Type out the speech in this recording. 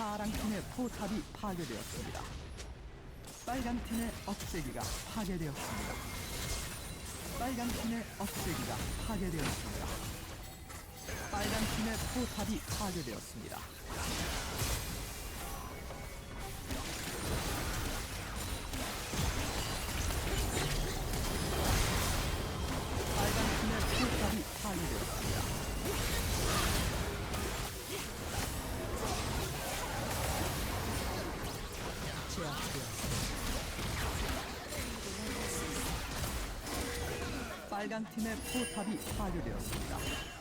빨간 팀의 포탑이 파괴되었습니다. 빨간 팀의 억제기가 파괴되었습니다. 빨간 팀의 억제기가 파괴되었습니다. 빨간 팀의 포탑이 파괴되었습니다. 제압되었습니다. 빨간 팀의 포탑이 파괴되었습니다.